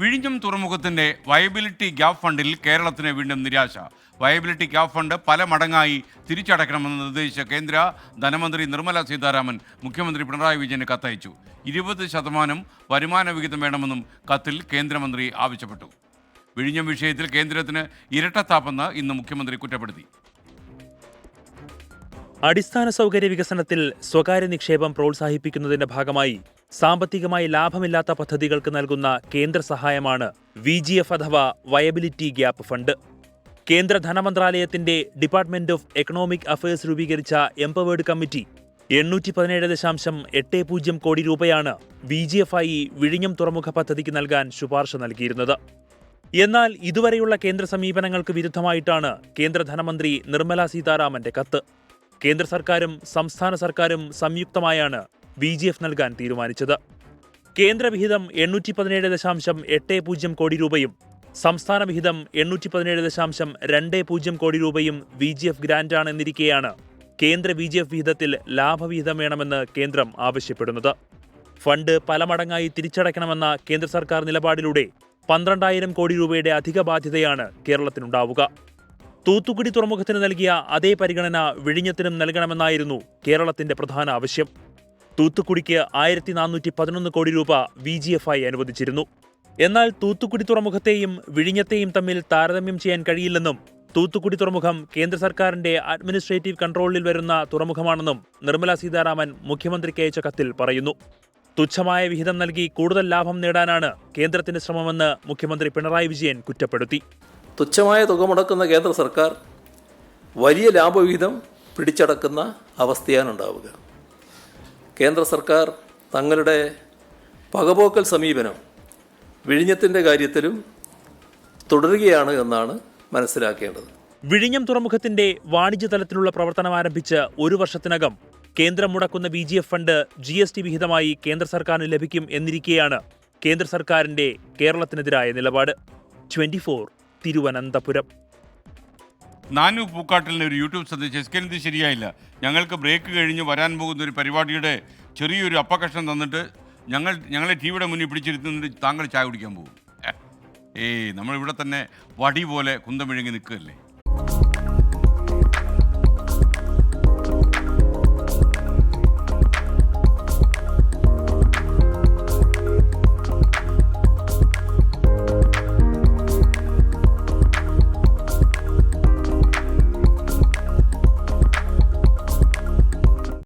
വിഴിഞ്ഞം തുറമുഖത്തിന്റെ viability gap ഫണ്ടിൽ കേരളത്തിന് വീണ്ടും നിരാശ. വയബിലിറ്റി ഗ്യാപ് ഫണ്ട് പല മടങ്ങായി തിരിച്ചടയ്ക്കണമെന്ന് നിർദ്ദേശിച്ച കേന്ദ്ര ധനമന്ത്രി നിർമ്മല സീതാരാമൻ മുഖ്യമന്ത്രി പിണറായി വിജയന് കത്തയച്ചു. ഇരുപത് ശതമാനം വരുമാന വിഹിതം വേണമെന്നും കത്തിൽ കേന്ദ്രമന്ത്രി ആവശ്യപ്പെട്ടു. വിഴിഞ്ഞം വിഷയത്തിൽ കേന്ദ്രത്തിന് ഇരട്ടത്താപ്പെന്ന് ഇന്ന് മുഖ്യമന്ത്രി കുറ്റപ്പെടുത്തി. അടിസ്ഥാന സൗകര്യ വികസനത്തിൽ സ്വകാര്യ നിക്ഷേപം പ്രോത്സാഹിപ്പിക്കുന്നതിന്റെ ഭാഗമായി സാമ്പത്തികമായി ലാഭമില്ലാത്ത പദ്ധതികൾക്ക് നൽകുന്ന കേന്ദ്ര സഹായമാണ് വി ജി എഫ് അഥവാ വയബിലിറ്റി ഗ്യാപ്പ് ഫണ്ട്. കേന്ദ്ര ധനമന്ത്രാലയത്തിന്റെ ഡിപ്പാർട്ട്മെന്റ് ഓഫ് എക്കണോമിക് അഫയേഴ്സ് രൂപീകരിച്ച എംപവേർഡ് കമ്മിറ്റി എണ്ണൂറ്റി പതിനേഴ് ദശാംശം എട്ട് പൂജ്യം കോടി രൂപയാണ് വി ജി എഫ് ആയി വിഴിഞ്ഞം തുറമുഖ പദ്ധതിക്ക് നൽകാൻ ശുപാർശ നൽകിയിരുന്നത്. എന്നാൽ ഇതുവരെയുള്ള കേന്ദ്ര സമീപനങ്ങൾക്ക് വിരുദ്ധമായിട്ടാണ് കേന്ദ്ര ധനമന്ത്രി നിർമ്മല സീതാരാമന്റെ കത്ത്. കേന്ദ്ര സർക്കാരും സംസ്ഥാന സർക്കാരും സംയുക്തമായാണ് വി ജി എഫ് നൽകാൻ തീരുമാനിച്ചത്. കേന്ദ്രവിഹിതം എണ്ണൂറ്റി പതിനേഴ് ദശാംശം എട്ട് പൂജ്യം കോടി രൂപയും സംസ്ഥാന വിഹിതം എണ്ണൂറ്റി പതിനേഴ് ദശാംശം രണ്ട് പൂജ്യം കോടി രൂപയും വി ജി എഫ് ഗ്രാന്റാണ് എന്നിരിക്കെയാണ് കേന്ദ്ര വി ജി എഫ് വിഹിതത്തിൽ ലാഭവിഹിതം വേണമെന്ന് കേന്ദ്രം ആവശ്യപ്പെടുന്നത്. ഫണ്ട് പലമടങ്ങായി തിരിച്ചടയ്ക്കണമെന്ന കേന്ദ്ര സർക്കാർ നിലപാടിലൂടെ പന്ത്രണ്ടായിരം കോടി രൂപയുടെ അധിക ബാധ്യതയാണ് കേരളത്തിനുണ്ടാവുക. തൂത്തുക്കുടി തുറമുഖത്തിന് നൽകിയ അതേ പരിഗണന വിഴിഞ്ഞത്തിനും നൽകണമെന്നായിരുന്നു കേരളത്തിന്റെ പ്രധാന ആവശ്യം. തൂത്തുക്കുടിക്ക് ആയിരത്തി നാനൂറ്റി പതിനൊന്ന് കോടി രൂപ വി ജി എഫ് ആയി അനുവദിച്ചിരുന്നു. എന്നാൽ തൂത്തുക്കുടി തുറമുഖത്തെയും വിഴിഞ്ഞത്തെയും തമ്മിൽ താരതമ്യം ചെയ്യാൻ കഴിയില്ലെന്നും തൂത്തുക്കുടി തുറമുഖം കേന്ദ്ര സർക്കാരിന്റെ അഡ്മിനിസ്ട്രേറ്റീവ് കൺട്രോളിൽ വരുന്ന തുറമുഖമാണെന്നും നിർമ്മല സീതാരാമൻ മുഖ്യമന്ത്രിക്ക് അയച്ച കത്തിൽ പറയുന്നു. തുച്ഛമായ വിഹിതം നൽകി കൂടുതൽ ലാഭം നേടാനാണ് കേന്ദ്രത്തിന്റെ ശ്രമമെന്ന് മുഖ്യമന്ത്രി പിണറായി വിജയൻ കുറ്റപ്പെടുത്തി. തുച്ഛമായ തുക മുടക്കുന്ന കേന്ദ്ര സർക്കാർ വലിയ ലാഭവിഹിതം പിടിച്ചടക്കുന്ന അവസ്ഥയാണ് ഉണ്ടാവുക. കേന്ദ്ര സർക്കാർ തങ്ങളുടെ പകപോക്കൽ സമീപനം വിഴിഞ്ഞത്തിന്റെ കാര്യത്തിലും തുടരുകയാണ് എന്നാണ് മനസ്സിലാക്കേണ്ടത്. വിഴിഞ്ഞം തുറമുഖത്തിന്റെ വാണിജ്യ തലത്തിലുള്ള പ്രവർത്തനം ആരംഭിച്ച് ഒരു വർഷത്തിനകം കേന്ദ്രം മുടക്കുന്ന B G F fund G S T വിഹിതമായി കേന്ദ്ര സർക്കാരിന് ലഭിക്കും എന്നിരിക്കെയാണ് കേന്ദ്ര സർക്കാരിന്റെ കേരളത്തിനെതിരായ നിലപാട്. Twenty four Thiruvananthapuram. നാനു പൂക്കാട്ടിലിന്റെ ഒരു യൂട്യൂബ് സന്ദേശം എസ് കെ ശരിയായില്ല. ഞങ്ങൾക്ക് ബ്രേക്ക് കഴിഞ്ഞ് വരാൻ പോകുന്ന ഒരു പരിപാടിയുടെ ചെറിയൊരു അപ്പകഷ്ണം തന്നിട്ട് ഞങ്ങൾ ഞങ്ങളെ ടി വിയുടെ മുന്നിൽ പിടിച്ചിരുത്തുന്നുണ്ട് താങ്കൾ ചായ കുടിക്കാൻ പോകും. ഏയ് നമ്മളിവിടെ തന്നെ വടി പോലെ കുന്തമിഴുങ്ങി നിൽക്കുകയല്ലേ?